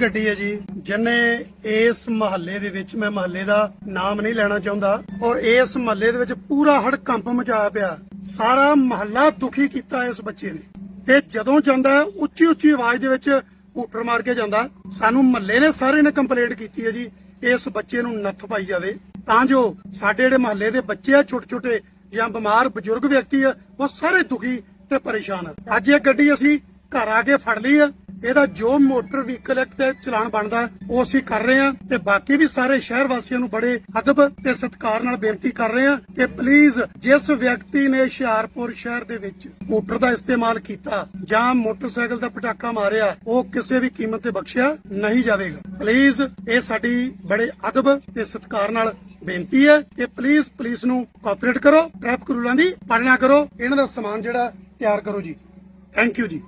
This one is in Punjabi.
ਗੱਡੀ ਹੈ ਜੀ ਜਿਨੇ ਇਸ ਮਹੱਲੇ ਦੇ ਵਿੱਚ, ਮੈਂ ਮਹੱਲੇ ਦਾ ਨਾਮ ਨਹੀਂ ਲੈਣਾ ਚਾਹੁੰਦਾ, ਔਰ ਇਸ ਮਹੱਲੇ ਦੇ ਵਿੱਚ ਪੂਰਾ ਹੜਕੰਪ ਮਚਾਇਆ ਪਿਆ। ਸਾਰਾ ਮਹੱਲਾ ਦੁਖੀ ਕੀਤਾ ਇਸ ਬੱਚੇ ਨੇ। ਤੇ ਜਦੋਂ ਜਾਂਦਾ ਉੱਚੀ ਉੱਚੀ ਆਵਾਜ਼ ਦੇ ਵਿੱਚ ਹੂਟਰ ਮਾਰ ਕੇ ਜਾਂਦਾ। ਸਾਨੂੰ ਮਹੱਲੇ ਨੇ ਸਾਰੇ ਨੇ ਕੰਪਲੇਂਟ ਕੀਤੀ ਹੈ ਜੀ, ਇਸ ਬੱਚੇ ਨੂੰ ਨੱਥ ਪਾਈ ਜਾਵੇ। ਤਾਂ ਜੋ ਸਾਡੇ ਜਿਹੜੇ ਮਹੱਲੇ ਦੇ ਬੱਚੇ ਆ ਛੋਟੇ ਛੋਟੇ ਜਾਂ ਬਿਮਾਰ ਬਜ਼ੁਰਗ ਵਿਅਕਤੀ ਆ, ਉਹ ਸਾਰੇ ਦੁਖੀ ਤੇ ਪਰੇਸ਼ਾਨ ਆ। ਅੱਜ ਇਹ ਗੱਡੀ ਅਸੀਂ ਘਰ ਆ ਕੇ ਫੜ ਲਈ ਆ। ਇਹਦਾ ਜੋ ਮੋਟਰ ਵਹੀਕਲ ਐਕਟ ਤੇ ਚਲਾਨ ਬਣਦਾ, ਉਹ ਅਸੀਂ ਕਰ ਰਹੇ ਹਾਂ ਤੇ ਬਾਕੀ ਵੀ ਸਾਰੇ ਸ਼ਹਿਰ ਵਾਸੀਆਂ ਨੂੰ ਬੜੇ ਅਦਬ ਤੇ ਸਤਿਕਾਰ ਨਾਲ ਬੇਨਤੀ ਕਰ ਰਹੇ ਹਾਂ ਕਿ ਪਲੀਜ਼ ਜਿਸ ਵਿਅਕਤੀ ਨੇ ਹੁਸ਼ਿਆਰਪੁਰ ਸ਼ਹਿਰ ਦੇ ਵਿੱਚ ਮੋਟਰ ਦਾ ਇਸਤੇਮਾਲ ਕੀਤਾ ਜਾਂ ਮੋਟਰਸਾਈਕਲ ਦਾ ਪਟਾਕਾ ਮਾਰਿਆ, ਉਹ ਕਿਸੇ ਵੀ ਕੀਮਤ ਤੇ ਬਖਸ਼ਿਆ ਨਹੀਂ ਜਾਵੇਗਾ। ਪਲੀਜ਼ ਇਹ ਸਾਡੀ ਬੜੇ ਅਦਬ ਤੇ ਸਤਿਕਾਰ ਨਾਲ ਬੇਨਤੀ ਹੈ ਕਿ ਪਲੀਜ਼ ਪੁਲਿਸ ਨੂੰ ਕੋਆਪਰੇਟ ਕਰੋ ਟ੍ਰੈਫਿਕ ਰੂਲਾਂ ਦੀ ਪਾਲਣਾ ਕਰੋ, ਇਹਨਾਂ ਦਾ ਸਮਾਨ ਜਿਹੜਾ ਤਿਆਰ ਕਰੋ ਜੀ। ਥੈਂਕ ਯੂ ਜੀ।